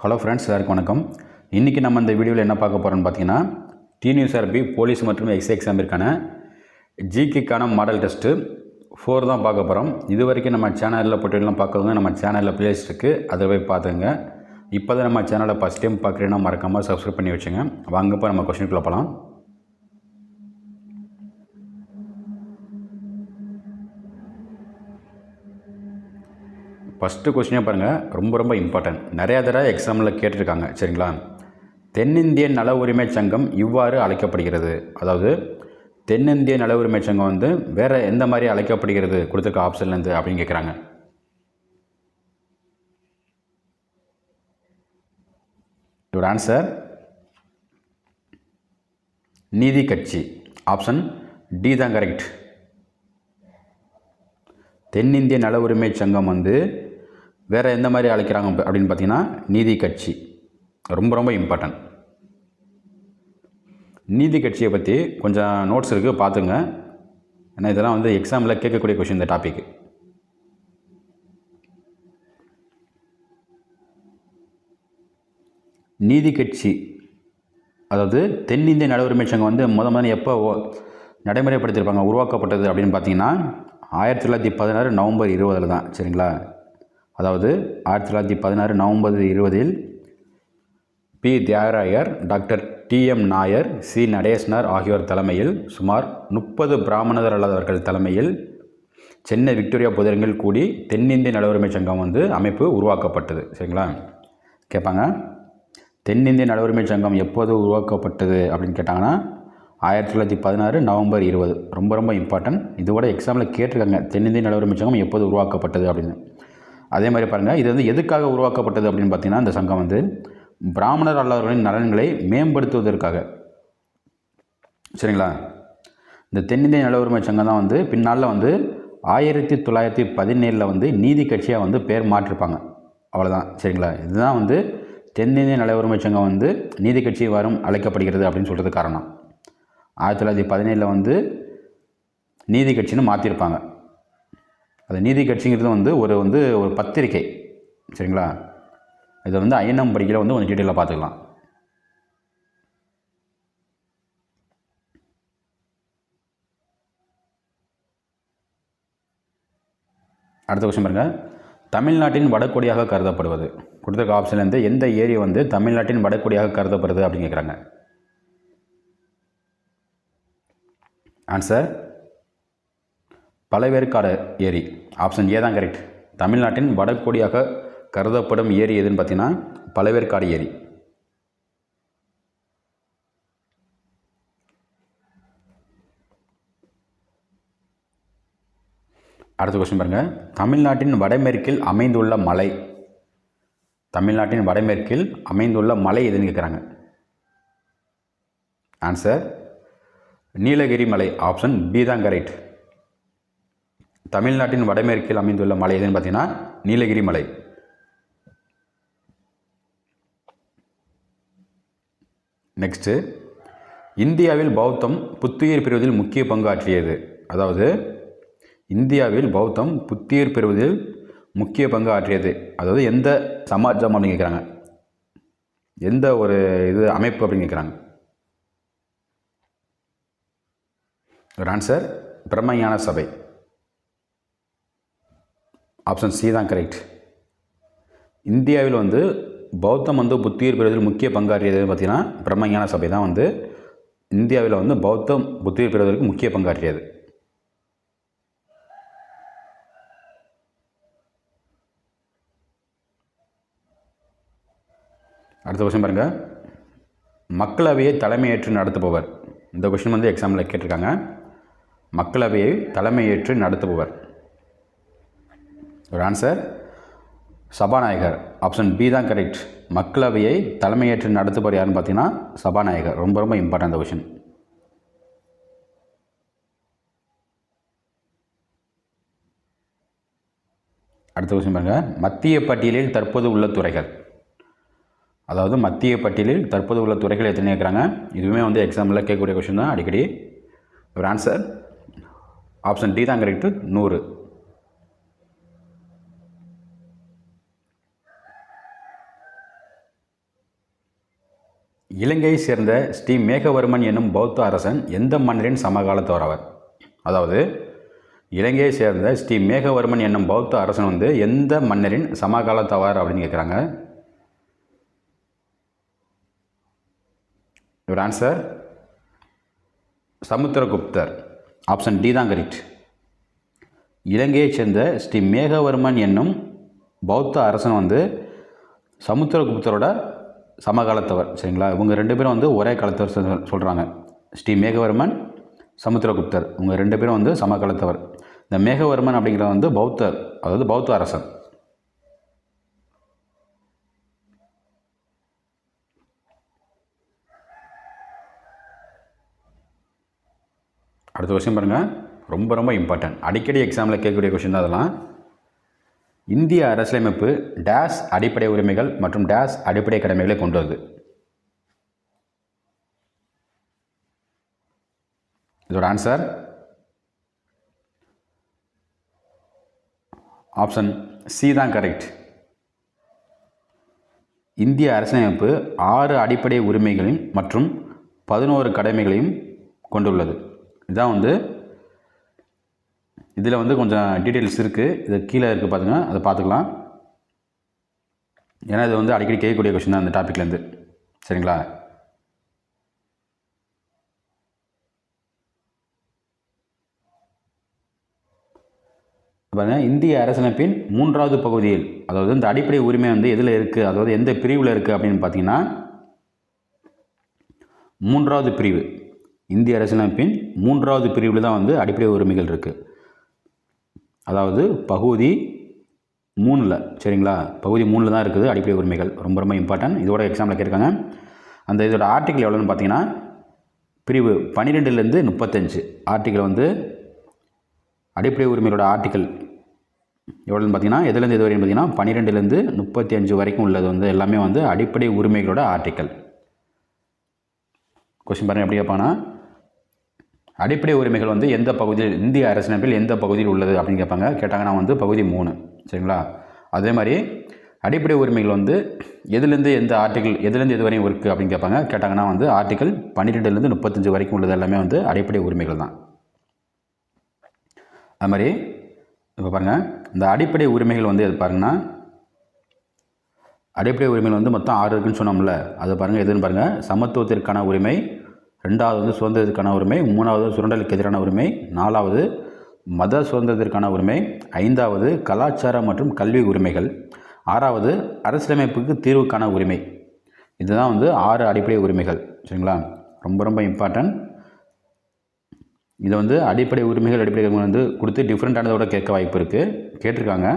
Hello friends எல்லாருக்கும் வணக்கம். இன்றைக்கி நம்ம இந்த வீடியோவில் என்ன பார்க்க போகிறோம்னு பார்த்தீங்கன்னா டிஎன்யூஎஸ்ஆர்பி போலீஸ் மற்றும் எக்ஸ் எக்ஸாமிற்கான ஜிகேக்கான மாடல் டெஸ்ட்டு ஃபோர் தான் பார்க்க போகிறோம் இது வரைக்கும் நம்ம சேனலில் போட்டுலாம் பார்க்கறவங்க நம்ம சேனலில் பிளேலிஸ்ட் இருக்குது அதில் போய் பார்த்துங்க. இப்போ தான் நம்ம சேனலை ஃபஸ்ட் டைம் பார்க்குறீங்கன்னா மறக்காமல் சப்ஸ்கிரைப் பண்ணி வச்சுங்க. வாங்கப்போ நம்ம கொஸ்டினுக்குள்ளே போகலாம் ஃபஸ்ட்டு கொஸ்டினே பாருங்கள் ரொம்ப ரொம்ப இம்பார்ட்டன்ட் நிறையா தடவை எக்ஸாமில் கேட்டிருக்காங்க சரிங்களா? தென்னிந்திய நல உரிமை சங்கம் இவ்வாறு அழைக்கப்படுகிறது. அதாவது தென்னிந்திய நல உரிமை சங்கம் வந்து வேறு எந்த மாதிரி அழைக்கப்படுகிறது? கொடுத்துருக்க ஆப்ஷன்லேருந்து அப்படின்னு கேட்குறாங்க இதோட ஆன்சர் நீதி கட்சி. ஆப்ஷன் டி தான் கரெக்ட் தென்னிந்திய நல உரிமை சங்கம் வந்து வேறு எந்த மாதிரி அழைக்கிறாங்க அப்படின்னு பார்த்தீங்கன்னா நீதி கட்சி. ரொம்ப ரொம்ப இம்பார்ட்டன்ட் நீதி கட்சியை பற்றி கொஞ்சம் நோட்ஸ் இருக்குது பார்த்துங்க. ஏன்னா இதெல்லாம் வந்து எக்ஸாமில் கேட்கக்கூடிய கொஷின் இந்த டாபிக் நீதி கட்சி அதாவது தென்னிந்திய நடுவுரிமை சங்கம் வந்து முத முதல்ல எப்போ நடைமுறைப்படுத்தியிருப்பாங்க உருவாக்கப்பட்டது அப்படின்னு பார்த்தீங்கன்னா ஆயிரத்தி தொள்ளாயிரத்தி பதினாறு நவம்பர் இருபதில் தான் சரிங்களா? அதாவது ஆயிரத்தி தொள்ளாயிரத்தி பதினாறு நவம்பர் இருபதில் P. Thyagarayar doctor T. M. Nair C. Natesanar ஆகியோர் தலைமையில் சுமார் முப்பது பிராமணர் அல்லாதவர்கள் தலைமையில் சென்னை விக்டோரியா புதரங்கள் கூடி தென்னிந்திய நல சங்கம் வந்து அமைப்பு உருவாக்கப்பட்டது. சரிங்களா? கேட்பாங்க. தென்னிந்திய நல சங்கம் எப்போது உருவாக்கப்பட்டது அப்படின்னு கேட்டாங்கன்னா ஆயிரத்தி தொள்ளாயிரத்தி பதினாறு நவம்பர் இருபது. ரொம்ப ரொம்ப இம்பார்ட்டன்ட் இது கூட எக்ஸாமில் கேட்டிருக்காங்க. தென்னிந்திய நல சங்கம் எப்போது உருவாக்கப்பட்டது அப்படின்னு. அதே மாதிரி பாருங்கள் இது வந்து எதுக்காக உருவாக்கப்பட்டது அப்படின்னு பார்த்தீங்கன்னா இந்த சங்கம் வந்து பிராமணர் அல்லாதவர்களின் நலன்களை மேம்படுத்துவதற்காக. சரிங்களா? இந்த தென்னிந்திய நல உரிமை சங்கம் தான் வந்து பின்னால் வந்து ஆயிரத்தி தொள்ளாயிரத்தி பதினேழில் வந்து நீதி கட்சியாக வந்து பேர் மாற்றிருப்பாங்க. அவ்வளோதான் சரிங்களா? இதுதான் வந்து தென்னிந்திய நல உரிமை சங்கம் வந்து நீதி கட்சி வரும் அழைக்கப்படுகிறது அப்படின்னு சொல்கிறது காரணம். ஆயிரத்தி தொள்ளாயிரத்தி பதினேழில் வந்து நீதி கட்சின்னு மாற்றிருப்பாங்க அது நீதி கட்சிங்கிறது வந்து ஒரு வந்து ஒரு பத்திரிக்கை சரிங்களா? இதை வந்து ஐஎன்எம் படிக்கிற வந்து கொஞ்சம் டீட்டெயிலாக பார்த்துக்கலாம். அடுத்த கொஸ்டின் பாருங்கள் தமிழ்நாட்டின் வடகொடியாக கருதப்படுவது. கொடுத்துருக்க ஆப்ஷன்லேருந்து எந்த ஏரி வந்து தமிழ்நாட்டின் வடகொடியாக கருதப்படுது அப்படின்னு கேட்குறாங்க ஆன்சர் பழவேற்காடு ஏரி. ஆப்ஷன் ஏ தான் கரெக்ட் தமிழ்நாட்டின் வடகொடியாக கருதப்படும் ஏரி எதுன்னு பார்த்தீங்கன்னா பழவேற்காடு ஏரி. அடுத்த கொஸ்டின் பாருங்கள் தமிழ்நாட்டின் வடமேற்கில் அமைந்துள்ள மலை. தமிழ்நாட்டின் வடமேற்கில் அமைந்துள்ள மலை எதுன்னு கேட்குறாங்க ஆன்சர் நீலகிரி மலை. ஆப்ஷன் பி தான் கரெக்ட் தமிழ்நாட்டின் வடமேற்கில் அமைந்துள்ள மலை எதுன்னு பார்த்தீங்கன்னா நீலகிரி மலை. நெக்ஸ்ட்டு இந்தியாவில் பௌத்தம் புத்துயிர் பெறுவதில் முக்கிய பங்கு ஆற்றியது அதாவது இந்தியாவில் பௌத்தம் புத்துயிர் பெறுவதில் முக்கிய பங்கு ஆற்றியது அதாவது எந்த சமாஜம் அப்படின்னு கேட்குறாங்க எந்த ஒரு இது அமைப்பு அப்படின்னு கேட்குறாங்க ஒரு ஆன்சர் பிரம்மஞான சபை. ஆப்ஷன் சி தான் கரெக்ட் இந்தியாவில் வந்து பௌத்தம் வந்து புத்துயிர் பெறுவதில் முக்கிய பங்காற்றியது பார்த்தீங்கன்னா பிரம்மஞான சபை தான் வந்து இந்தியாவில் வந்து பௌத்தம் புத்துயிர் பெறுவதற்கு முக்கிய பங்காற்றியது. அடுத்த கொஸ்டின் பாருங்கள் மக்களவையை தலைமையேற்று நடத்துபவர். இந்த கொஷின் வந்து எக்ஸாமில் கேட்டிருக்காங்க. மக்களவையை தலைமையேற்று நடத்துபவர். ஒரு ஆன்சர் சபாநாயகர். ஆப்ஷன் பி தான் கரெக்ட் மக்களவையை தலைமையேற்று நடத்துபவர் யாருன்னு பார்த்தீங்கன்னா சபாநாயகர். ரொம்ப ரொம்ப இம்பார்ட்டன்ட் அந்த கொஷின் அடுத்த கொஸ்டின் பாருங்கள் மத்திய பட்டியலில் தற்போது உள்ள துறைகள். அதாவது மத்திய பட்டியலில் தற்போது உள்ள துறைகள் எத்தனை கேட்குறாங்க? இதுவுமே வந்து எக்ஸாமில் கேட்கக்கூடிய கொஷின் தான். அடிக்கடி ஒரு ஆன்சர் ஆப்ஷன் டி தான் கரெக்டு நூறு. இலங்கையை சேர்ந்த ஸ்ரீ மேகவர்மன் என்னும் பௌத்த அரசன் எந்த மன்னரின் சமகாலத்தவர் அதாவது இலங்கையை சேர்ந்த ஸ்ரீ மேகவர்மன் என்னும் பௌத்த அரசன் வந்து எந்த மன்னரின் சமகாலத்தவர் அப்படின்னு கேட்குறாங்க இவர் ஆன்சர் சமுத்திரகுப்தர். ஆப்ஷன் டி தான் கரெக்ட் இலங்கையைச் சேர்ந்த ஸ்ரீ மேகவர்மன் என்னும் பௌத்த அரசன் வந்து சமுத்திரகுப்தரோட சமகாலத்தவர் சரிங்களா? இவங்க ரெண்டு பேரும் வந்து ஒரே காலத்தவர் சொல்- சொல்கிறாங்க ஸ்ரீ மேகவர்மன் சமுத்திரகுப்தர். இவங்க ரெண்டு பேரும் வந்து சமகாலத்தவர். இந்த மேகவர்மன் அப்படிங்கிறது வந்து பௌத்தர் அதாவது பௌத்த அரசன். அடுத்த கொஸ்டின் பாருங்கள் ரொம்ப ரொம்ப இம்பார்ட்டன்ட் அடிக்கடி எக்ஸாமில் கேட்கக்கூடிய கொஷின் தான் அதெல்லாம். இந்திய அரசியலமைப்பு டேஸ் அடிப்படை உரிமைகள் மற்றும் டேஸ் அடிப்படை கடமைகளை கொண்டுள்ளது இதோட ஆன்சர் ஆப்ஷன் சி தான் கரெக்ட் இந்திய அரசியலமைப்பு ஆறு அடிப்படை உரிமைகளையும் மற்றும் பதினோரு கடமைகளையும் கொண்டுள்ளது. இதுதான் வந்து இதில் வந்து கொஞ்சம் டீட்டெயில்ஸ் இருக்குது இது கீழே இருக்குது பாருங்க அதை பார்த்துக்கலாம் ஏன்னா இது வந்து அடிக்கடி கேட்கக்கூடிய கொஷின் தான் அந்த டாப்பிக்லேருந்து சரிங்களா? பாருங்கள் இந்திய அரசியலமைப்பின் மூன்றாவது பகுதியில் அதாவது இந்த அடிப்படை உரிமை வந்து எதில் இருக்குது அதாவது எந்த பிரிவில் இருக்குது அப்படின்னு பார்த்தீங்கன்னா மூன்றாவது பிரிவு. இந்திய அரசியலமைப்பின் மூன்றாவது பிரிவில் தான் வந்து அடிப்படை உரிமைகள் இருக்குது அதாவது பகுதி மூணில் சரிங்களா? பகுதி மூணில் தான் இருக்குது அடிப்படை உரிமைகள். ரொம்ப ரொம்ப இம்பார்ட்டன்ட் இதோட எக்ஸாம்பிள் கேட்டிருக்காங்க. அந்த இதோட ஆர்டிக்கல் எவ்வளோன்னு பார்த்தீங்கன்னா பிரிவு பன்னிரெண்டுலேருந்து முப்பத்தஞ்சு. ஆர்டிக்கல் வந்து அடிப்படை உரிமைகளோட ஆர்டிக்கல் எவ்வளோன்னு பார்த்தீங்கன்னா எதுலேருந்து எது வரையும் பார்த்தீங்கன்னா பன்னிரெண்டுலேருந்து முப்பத்தி அஞ்சு வரைக்கும் உள்ளது வந்து எல்லாமே வந்து அடிப்படை உரிமைகளோட ஆர்டிக்கல் கொஸ்டின் பாருங்கள் எப்படி கேட்பாங்கன்னா அடிப்படை உரிமைகள் வந்து எந்த பகுதியில் இந்திய அரசியலமைப்பில் எந்த பகுதியில் உள்ளது அப்படின்னு கேட்பாங்க. கேட்டாங்கன்னா வந்து பகுதி மூணு. சரிங்களா? அதே மாதிரி அடிப்படை உரிமைகள் வந்து எதுலேருந்து எந்த ஆர்டிக்கல் எதுலேருந்து எது வரையும் இருக்குது அப்படின்னு கேட்பாங்க. கேட்டாங்கன்னா வந்து ஆர்டிக்கல் பன்னிரெண்டுலேருந்து முப்பத்தஞ்சு வரைக்கும் உள்ளது எல்லாமே வந்து அடிப்படை உரிமைகள் தான். அது மாதிரி இப்போ பாருங்கள் இந்த அடிப்படை உரிமைகள் வந்து எது பாருங்கன்னா அடிப்படை உரிமைகள் வந்து மொத்தம் ஆறு இருக்குன்னு சொன்னோம்ல. அது பாருங்கள் எதுன்னு பாருங்கள் சமத்துவத்திற்கான உரிமை ரெண்டாவது வந்து சுதந்திரத்திற்கான உரிமை மூணாவது சுரண்டலுக்கு எதிரான உரிமை நாலாவது மத சுதந்திரத்திற்கான உரிமை ஐந்தாவது கலாச்சார மற்றும் கல்வி உரிமைகள் ஆறாவது அரசியலமைப்புக்கு தீர்வுக்கான உரிமை. இதுதான் வந்து ஆறு அடிப்படை உரிமைகள் சரிங்களா? ரொம்ப ரொம்ப இம்பார்ட்டன்ட் இதை வந்து அடிப்படை உரிமைகள் அடிப்படை உரிமைகள் வந்து கொடுத்து டிஃப்ரெண்ட்டானதோட கேட்க வாய்ப்பு இருக்குது கேட்டிருக்காங்க.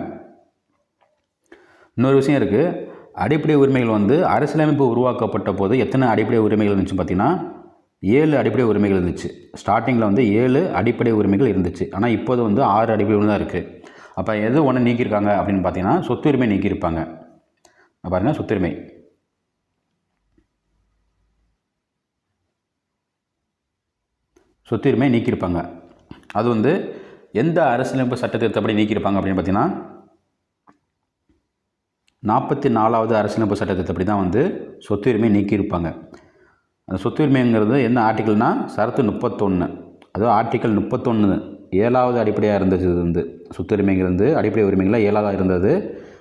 இன்னொரு விஷயம் இருக்குது அடிப்படை உரிமைகள் வந்து அரசியலமைப்பு உருவாக்கப்பட்ட போது எத்தனை அடிப்படை உரிமைகள் இருந்துச்சு பார்த்தீங்கன்னா ஏழு அடிப்படை உரிமைகள் இருந்துச்சு. ஸ்டார்டிங்கில் வந்து ஏழு அடிப்படை உரிமைகள் இருந்துச்சு. ஆனால் இப்போது வந்து ஆறு அடிப்படை உரிமை தான் இருக்குது அப்போ எது ஒன்று நீக்கியிருக்காங்க அப்படின்னு பார்த்தீங்கன்னா சொத்துரிமை நீக்கியிருப்பாங்க. பாருங்கள் சொத்துரிமை சொத்துரிமை நீக்கியிருப்பாங்க. அது வந்து எந்த அரசியலமைப்பு சட்டத்திருத்தப்படி நீக்கியிருப்பாங்க அப்படின்னு பார்த்தீங்கன்னா நாற்பத்தி நாலாவது அரசியலமைப்பு சட்டத்திட்டப்படி தான் வந்து சொத்துரிமை நீக்கியிருப்பாங்க. அந்த சொத்துரிமைங்கிறது என்ன ஆர்டிக்கல்னால் சரத்து முப்பத்தொன்று அதாவது ஆர்டிக்கல் முப்பத்தொன்று ஏழாவது அடிப்படையாக இருந்தது இது வந்து சொத்துரிமைங்கிறது அடிப்படை உரிமைகளில் ஏழாவதாக இருந்தது.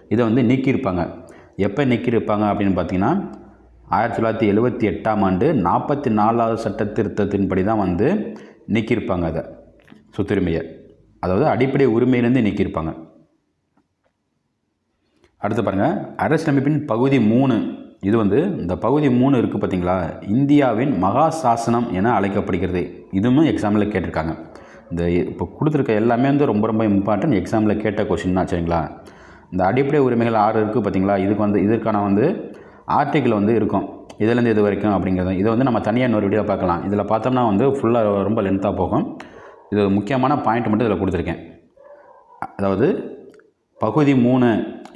இதை வந்து நீக்கியிருப்பாங்க. எப்போ நீக்கியிருப்பாங்க அப்படின்னு பார்த்தீங்கன்னா ஆயிரத்தி தொள்ளாயிரத்தி எழுபத்தி எட்டாம் ஆண்டு நாற்பத்தி நாலாவது சட்ட திருத்தத்தின்படி தான் வந்து நீக்கியிருப்பாங்க அதை சொத்துரிமையை. அதாவது அடிப்படை உரிமையிலேருந்து நீக்கியிருப்பாங்க. அடுத்து பாருங்கள் அரசியலமைப்பின் பகுதி மூணு. இது வந்து இந்த பகுதி மூணு இருக்குது பார்த்தீங்களா? இந்தியாவின் மகா சாசனம் என அழைக்கப்படுகிறது. இதுவும் எக்ஸாமில் கேட்டிருக்காங்க. இந்த இப்போ கொடுத்துருக்க எல்லாமே வந்து ரொம்ப ரொம்ப இம்பார்ட்டன்ட் எக்ஸாமில் கேட்ட கொஷின் தான் சரிங்களா? இந்த அடிப்படை உரிமைகள் ஆறு இருக்குது பார்த்தீங்களா? இதுக்கு வந்து இதற்கான வந்து ஆர்டிக்கிள் வந்து இருக்கும். இதுலேருந்து இது வரைக்கும் அப்படிங்கிறது. இதை வந்து நம்ம தனியாக இன்னொரு வீடியோ பார்க்கலாம். இதில் பார்த்தோம்னா வந்து ஃபுல்லாக ரொம்ப லென்த்தாக போகும். இது முக்கியமான பாயிண்ட் மட்டும் இதில் கொடுத்துருக்கேன். அதாவது பகுதி மூணு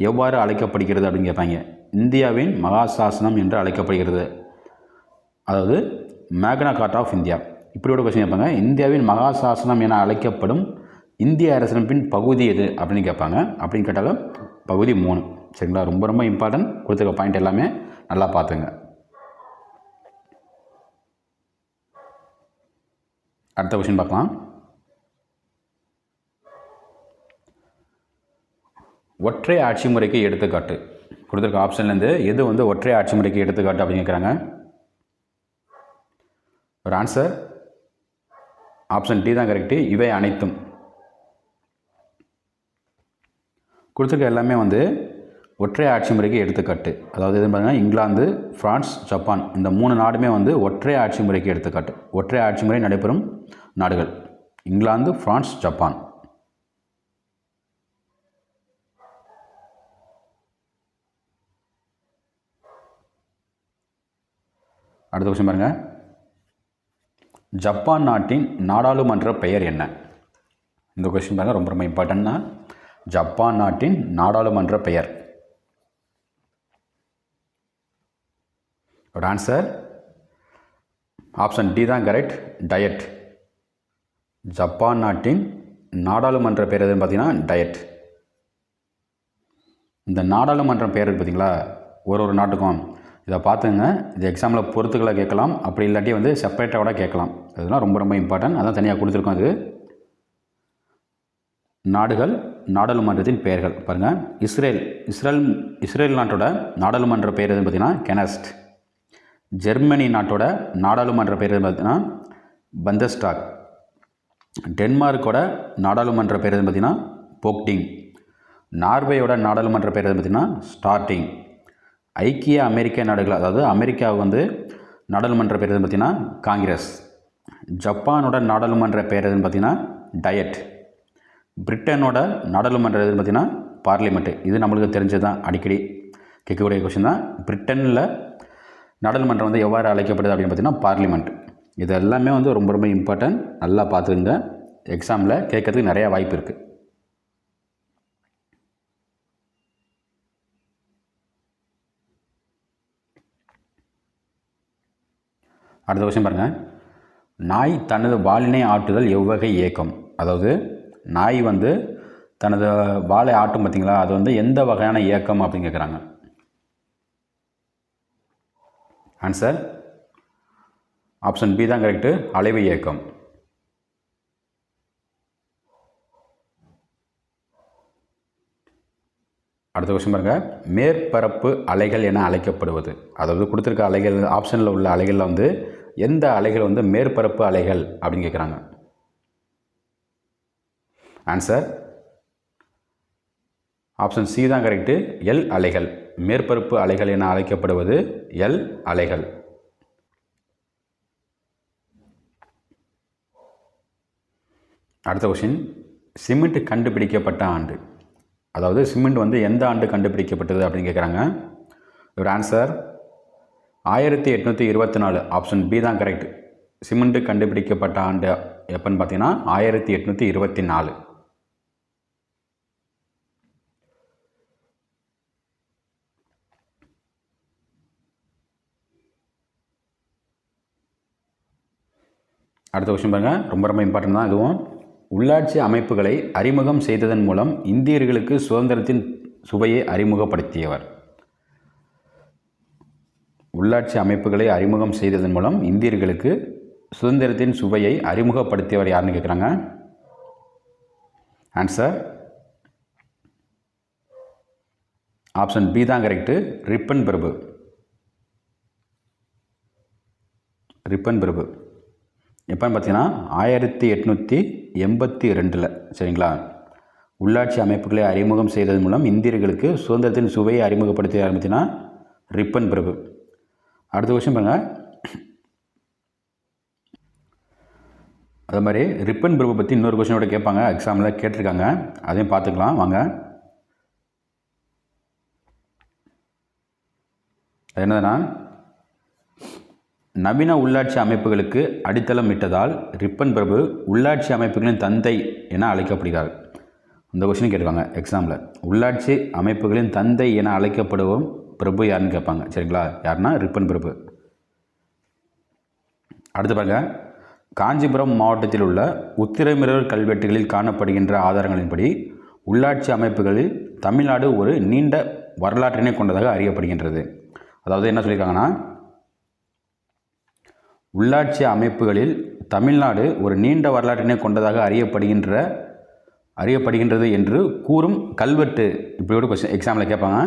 எவ்வாறு அழைக்கப்படுகிறது அப்படின்னு கேட்பாங்க. இந்தியாவின் மகாசாசனம் என்று அழைக்கப்படுகிறது. அதாவது மேக்னா கார்ட் ஆஃப் இந்தியா இப்படி ஒரு கொஸ்டின் கேட்பாங்க. இந்தியாவின் மகாசாசனம் என அழைக்கப்படும் இந்திய அரசமைப்பின் பகுதி எது அப்படின்னு கேட்பாங்க. அப்படின்னு கேட்டாலும் பகுதி மூணு. சரிங்களா? ரொம்ப ரொம்ப இம்பார்ட்டன்ட் கொடுத்துருக்க பாயிண்ட் எல்லாமே நல்லா பார்த்துங்க. அடுத்த கொஷின் பார்க்கலாம். ஒற்றை ஆட்சி முறைக்கு எடுத்துக்காட்டு. கொடுத்துருக்க ஆப்ஷன்லேருந்து எது வந்து ஒற்றை ஆட்சி முறைக்கு எடுத்துக்காட்டு அப்படின்னு கேட்குறாங்க? ஒரு ஆன்சர் ஆப்ஷன் டி தான் கரெக்டு இவை அனைத்தும். கொடுத்துருக்க எல்லாமே வந்து ஒற்றை ஆட்சி முறைக்கு எடுத்துக்காட்டு. அதாவது எது பார்த்தீங்கன்னா இங்கிலாந்து ஃப்ரான்ஸ் ஜப்பான் இந்த மூணு நாடுமே வந்து ஒற்றை ஆட்சி முறைக்கு எடுத்துக்காட்டு. ஒற்றை ஆட்சி முறை நடைபெறும் நாடுகள். England France Japan. அடுத்த கொஸ்டின் பாருங்கள் ஜப்பான் நாட்டின் நாடாளுமன்ற பெயர் என்ன? இந்த கொஸ்டின் பாருங்கள் ரொம்ப ரொம்ப இம்பார்ட்டன்ட்னா ஜப்பான் நாட்டின் நாடாளுமன்ற பெயர். ஒரு ஆன்சர் ஆப்ஷன் டி தான் கரெக்ட் டயட் ஜப்பான் நாட்டின் நாடாளுமன்ற பேர் எதுன்னு பார்த்தீங்கன்னா டயட் இந்த நாடாளுமன்றம் பேர் பார்த்தீங்களா? ஒரு ஒரு நாட்டுக்கும் இதை பார்த்துங்க. இது எக்ஸாமில் பொறுத்துக்களை கேட்கலாம். அப்படி இல்லாட்டி வந்து செப்பரேட்டாக கூட கேட்கலாம். இதெல்லாம் ரொம்ப ரொம்ப இம்பார்ட்டன்ட் அதான் தனியாக கொடுத்துருக்கோம் அது நாடுகள் நாடாளுமன்றத்தின் பெயர்கள். பாருங்கள் இஸ்ரேல் இஸ்ரேல் இஸ்ரேல் நாட்டோட நாடாளுமன்ற பெயர் எதுன்னு பார்த்தீங்கன்னா கெனஸ்ட். ஜெர்மனி நாட்டோட நாடாளுமன்ற பெயர் எதுன்னு பார்த்தீங்கன்னா பந்தஸ்டாக். டென்மார்க்கோட நாடாளுமன்ற பேர் எதுன்னு பார்த்தீங்கன்னா போக்டிங். நார்வேயோட நாடாளுமன்ற பேர் எதுன்னு பார்த்தீங்கன்னா ஸ்டார்டிங். ஐக்கிய அமெரிக்க நாடுகள் அதாவது அமெரிக்கா வந்து நாடாளுமன்ற பேர் எதுன்னு பார்த்தீங்கன்னா காங்கிரஸ். ஜப்பானோட நாடாளுமன்ற பேர் எதுன்னு பார்த்தீங்கன்னா டயட். பிரிட்டனோட நாடாளுமன்ற எதுன்னு பார்த்தீங்கன்னா பார்லிமெண்ட்டு இது நம்மளுக்கு தெரிஞ்சது தான் அடிக்கடி கேட்கக்கூடிய கொஷின் தான். பிரிட்டனில் நாடாளுமன்றம் வந்து எவ்வாறு அழைக்கப்படுது அப்படின்னு பார்த்தீங்கன்னா பார்லிமெண்ட். இது எல்லாமே வந்து ரொம்ப ரொம்ப இம்பார்ட்டன்ட் நல்லா பார்த்துருங்க எக்ஸாமில் கேட்கறதுக்கு நிறையா வாய்ப்பு இருக்குது அடுத்த கொஸ்டின் பாருங்கள் நாய் தனது வாலினை ஆட்டுதல் எவ்வகை இயக்கம் அதாவது நாய் வந்து தனது வாழை ஆட்டும் பார்த்தீங்களா அது வந்து எந்த வகையான இயக்கம் அப்படின்னு கேட்குறாங்க ஆன்சர் ஆப்ஷன் பி தான் கரெக்டு அலைவு இயக்கம் அடுத்த கொஸ்டின் பாருங்க. மேற்பரப்பு அலைகள் என அழைக்கப்படுவது. அதாவது கொடுத்துருக்க அலைகள் ஆப்ஷனில் உள்ள அலைகளில் வந்து எந்த அலைகள் வந்து மேற்பரப்பு அலைகள் அப்படின்னு கேட்குறாங்க ஆன்சர் ஆப்ஷன் சி தான் கரெக்டு எல் அலைகள். மேற்பரப்பு அலைகள் என அழைக்கப்படுவது எல் அலைகள். அடுத்த கொஷின் சிமெண்ட் கண்டுபிடிக்கப்பட்ட ஆண்டு. அதாவது சிமெண்ட் வந்து எந்த ஆண்டு கண்டுபிடிக்கப்பட்டது அப்படின்னு கேட்குறாங்க இவர் ஆன்சர் ஆயிரத்தி எட்நூற்றி இருபத்தி நாலு ஆப்ஷன் பி தான் கரெக்ட் சிமெண்ட் கண்டுபிடிக்கப்பட்ட ஆண்டு எப்போன்னு பார்த்தீங்கன்னா ஆயிரத்தி எட்நூற்றி இருபத்தி நாலு. அடுத்த கொஸ்டின் பாருங்கள் ரொம்ப ரொம்ப இம்பார்ட்டன்ட் தான் இதுவும். உள்ளாட்சி அமைப்புகளை அறிமுகம் செய்ததன் மூலம் இந்தியர்களுக்கு சுதந்திரத்தின் சுவையை அறிமுகப்படுத்தியவர். உள்ளாட்சி அமைப்புகளை அறிமுகம் செய்ததன் மூலம் இந்தியர்களுக்கு சுதந்திரத்தின் சுவையை அறிமுகப்படுத்தியவர் யாருன்னு கேட்குறாங்க ஆன்சர் ஆப்ஷன் பி தான் கரெக்டு ரிப்பன் பிரபு. ரிப்பன் பிரபு. எப்போன்னு பார்த்தீங்கன்னா ஆயிரத்தி எட்நூற்றி எண்பத்தி ரெண்டில் சரிங்களா? உள்ளாட்சி அமைப்புகளை அறிமுகம் செய்ததன் மூலம் இந்தியர்களுக்கு சுதந்திரத்தின் சுவையை அறிமுகப்படுத்தி ஆரம்பித்தினா ரிப்பன் பிரபு. அடுத்த கொஸ்டின் பாருங்கள் அது மாதிரி ரிப்பன் பிரபு பற்றி இன்னொரு கூட கேட்பாங்க. எக்ஸாமில் கேட்டிருக்காங்க. அதையும் பார்த்துக்கலாம். வாங்க. அது என்னதுன்னா நவீன உள்ளாட்சி அமைப்புகளுக்கு அடித்தளம் இட்டதால் ரிப்பன் பிரபு உள்ளாட்சி அமைப்புகளின் தந்தை என அழைக்கப்படுகிறார். இந்த கொஸ்டின் கேட்டிருக்காங்க. எக்ஸாமில் உள்ளாட்சி அமைப்புகளின் தந்தை என அழைக்கப்படுவோம். பிரபு யாருன்னு கேட்பாங்க. சரிங்களா? யாருன்னா ரிப்பன் பிரபு. அடுத்து பாருங்க. காஞ்சிபுரம் மாவட்டத்தில் உள்ள உத்திரமிரர் கல்வெட்டுகளில் காணப்படுகின்ற ஆதாரங்களின்படி உள்ளாட்சி அமைப்புகளில் தமிழ்நாடு ஒரு நீண்ட வரலாற்றினை கொண்டதாக அறியப்படுகின்றது. அதாவது என்ன சொல்லியிருக்காங்கன்னா உள்ளாட்சி அமைப்புகளில் தமிழ்நாடு ஒரு நீண்ட வரலாற்றினை கொண்டதாக அறியப்படுகின்ற அறியப்படுகின்றது என்று கூறும் கல்வெட்டு இப்படி ஒரு கொஸ்டின் எக்ஸாமில் கேட்பாங்க.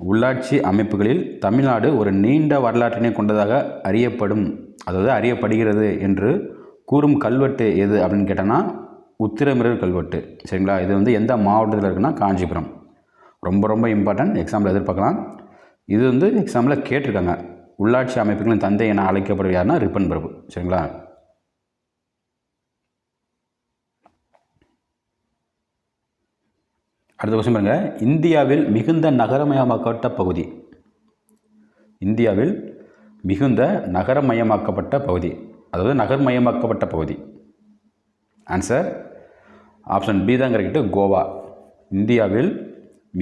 உள்ளாட்சி அமைப்புகளில் தமிழ்நாடு ஒரு நீண்ட வரலாற்றினை கொண்டதாக அறியப்படும் அதாவது அறியப்படுகிறது என்று கூறும் கல்வெட்டு எது அப்படின்னு கேட்டோன்னா உத்திரமிரர் கல்வெட்டு. சரிங்களா? இது வந்து எந்த மாவட்டத்தில் இருக்குன்னா காஞ்சிபுரம். ரொம்ப ரொம்ப இம்பார்ட்டன்ட் எக்ஸாம்பிள் எதிர்பார்க்கலாம். இது வந்து எக்ஸாம்பிளில் கேட்டிருக்காங்க. உள்ளாட்சி அமைப்புகளின் தந்தை என அழைக்கப்படுகிறார்னா ரிப்பன் பிரபு சரிங்களா? அடுத்த கொஸ்டின் பாருங்கள் இந்தியாவில் மிகுந்த நகரமயமாக்கப்பட்ட பகுதி. இந்தியாவில் மிகுந்த நகரமயமாக்கப்பட்ட பகுதி. அதாவது நகர்மயமாக்கப்பட்ட பகுதி. ஆன்சர் ஆப்ஷன் பி தான் கரெக்டு கோவா. இந்தியாவில்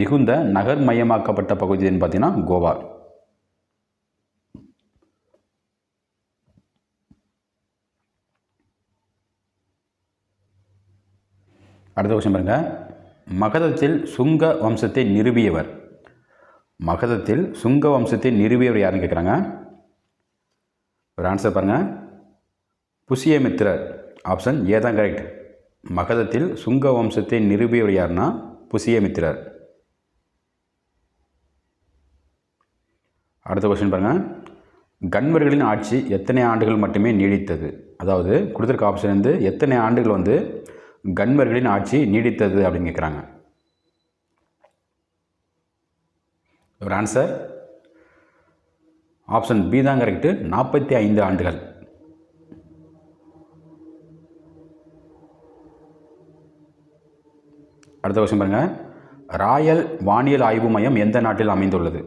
மிகுந்த நகர்மயமாக்கப்பட்ட பகுதின்னு பார்த்தீங்கன்னா கோவா. அடுத்த கொஸ்டின் பாருங்கள் மகதத்தில் சுங்க வம்சத்தை நிறுவியவர். மகதத்தில் சுங்க வம்சத்தை நிறுவியவர் யாருன்னு கேட்குறாங்க ஒரு ஆன்சர் பாருங்கள் புசியமித்திரர். ஆப்ஷன் ஏ தான் கரெக்ட் மகதத்தில் சுங்க வம்சத்தை நிறுவியவர் யாருன்னா? புசியமித்திரர். அடுத்த கொஸ்டின் பாருங்கள் கன்வர்களின் ஆட்சி எத்தனை ஆண்டுகள் மட்டுமே நீடித்தது? அதாவது கொடுத்துருக்க ஆப்ஷன் வந்து எத்தனை ஆண்டுகள் வந்து? கன்வர்களின் ஆட்சி நீடித்தது அப்படின்னு கேட்குறாங்க ஒரு ஆன்சர் ஆப்ஷன் பி தான் கரெக்டு நாற்பத்தி ஐந்து ஆண்டுகள். அடுத்த கொஸ்டின் பாருங்கள் ராயல் வானியல் ஆய்வு மையம் எந்த நாட்டில் அமைந்துள்ளது?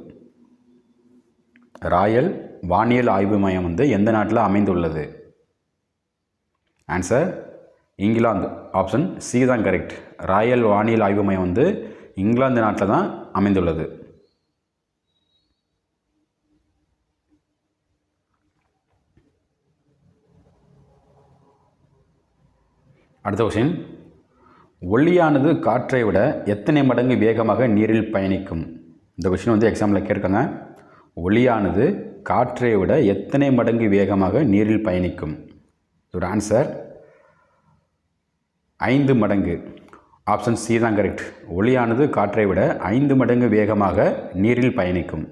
ராயல் வானியல் ஆய்வு மையம் வந்து எந்த நாட்டில் அமைந்துள்ளது? ஆன்சர் இங்கிலாந்து ஆப்ஷன் சி தான் கரெக்ட் ராயல் வானியல் ஆய்வு மையம் வந்து இங்கிலாந்து நாட்டில் தான் அமைந்துள்ளது. அடுத்த கொஸ்டின் ஒளியானது காற்றை விட எத்தனை மடங்கு வேகமாக நீரில் பயணிக்கும்? இந்த கொஸ்டின் வந்து எக்ஸாமில் கேட்காங்க ஒளியானது காற்றை விட எத்தனை மடங்கு வேகமாக நீரில் பயணிக்கும்? இதோட ஆன்சர் ஐந்து மடங்கு. ஆப்ஷன் சி தான் கரெக்ட் ஒளியானது காற்றை விட ஐந்து மடங்கு வேகமாக நீரில் பயணிக்கும்.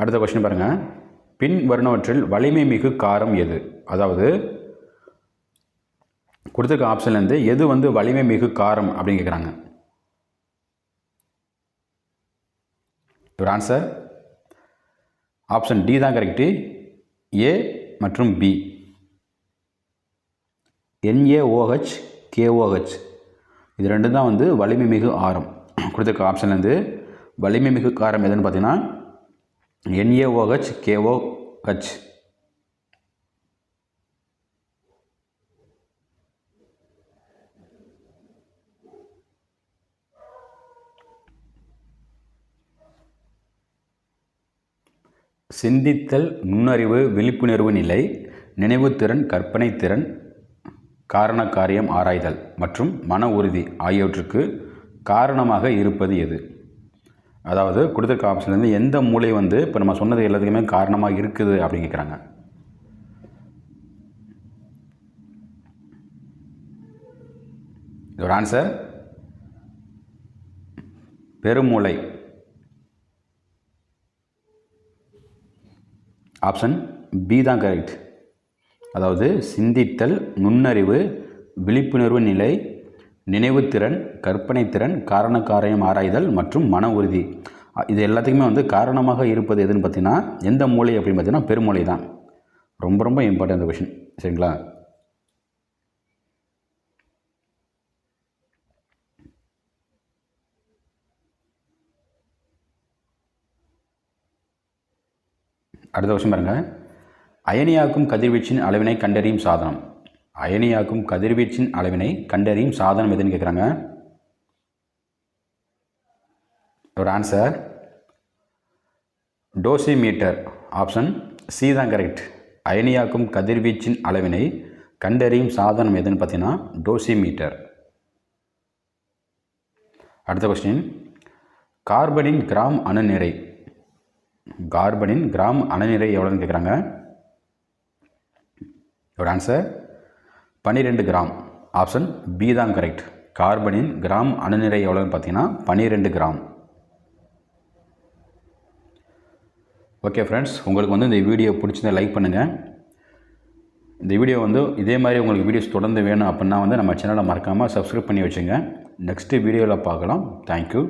அடுத்த கொஸ்டின் பாருங்கள் பின் வருணவற்றில் வலிமை மிகு காரம் எது? அதாவது கொடுத்துருக்க ஆப்ஷன்லேருந்து எது வந்து வலிமை மிகு காரம் அப்படின்னு கேட்குறாங்க ஒரு ஆன்சர் ஆப்ஷன் டி தான் கரெக்டு ஏ மற்றும் பி என்ஏஓஹெச் கேஓஹெச் இது ரெண்டும் தான் வந்து வலிமை மிகு ஆரம். கொடுத்துருக்க ஆப்ஷன்லேருந்து வலிமை மிகு காரம் எதுன்னு பார்த்தீங்கன்னா என்ஏஓஹெச் கேஓஹெச் சிந்தித்தல் நுண்ணறிவு விழிப்புணர்வு நிலை நினைவுத்திறன் கற்பனைத்திறன் காரண காரியம் ஆராய்தல் மற்றும் மன உறுதி ஆகியவற்றுக்கு காரணமாக இருப்பது எது? அதாவது கொடுத்துருக்க ஆப்ஷன்லேருந்து எந்த மூளை வந்து இப்போ நம்ம சொன்னது எல்லாத்துக்குமே காரணமாக இருக்குது அப்படின்னு கேட்குறாங்க இதோட ஆன்சர் பெருமூளை. ஆப்ஷன் பி தான் கரெக்ட் அதாவது சிந்தித்தல் நுண்ணறிவு விழிப்புணர்வு நிலை நினைவுத்திறன் கற்பனைத்திறன் காரண காரியம் ஆராய்தல் மற்றும் மன உறுதி. இது எல்லாத்துக்குமே வந்து காரணமாக இருப்பது எதுன்னு பார்த்தீங்கன்னா எந்த மூளை அப்படின்னு பார்த்தீங்கன்னா பெருமூளை தான். ரொம்ப ரொம்ப இம்பார்ட்டன்ட் கொஷின் சரிங்களா? அடுத்த வருஷம் பாருங்கள் அயனியாக்கும் கதிர்வீச்சின் அளவினை கண்டறியும் சாதனம். அயனியாக்கும் கதிர்வீச்சின் அளவினை கண்டறியும் சாதனம் எதுன்னு கேட்குறாங்க ஒரு ஆன்சர் டோசிமீட்டர். ஆப்ஷன் சி தான் கரெக்ட் அயனியாக்கும் கதிர்வீச்சின் அளவினை கண்டறியும் சாதனம் எதுன்னு பார்த்தீங்கன்னா டோசிமீட்டர். அடுத்த கொஸ்டின் கார்பனின் கிராம் அணு நிறை. கார்பனின் கிராம் அணுநிறை எவ்வளோன்னு கேட்குறாங்க ஒரு ஆன்சர் பன்னிரெண்டு கிராம். ஆப்ஷன் பி தான் கரெக்ட் கார்பனின் கிராம் அணுநிறை எவ்வளோன்னு பார்த்தீங்கன்னா பன்னிரெண்டு கிராம். ஓகே ஃப்ரெண்ட்ஸ் உங்களுக்கு வந்து இந்த வீடியோ பிடிச்சிருந்தா லைக் பண்ணுங்கள் இந்த வீடியோ வந்து இதே மாதிரி உங்களுக்கு வீடியோஸ் தொடர்ந்து வேணும் அப்படின்னா வந்து நம்ம சேனலை மறக்காமல் சப்ஸ்கிரைப் பண்ணி வச்சுங்க. நெக்ஸ்ட்டு வீடியோவில் பார்க்கலாம். தேங்க்யூ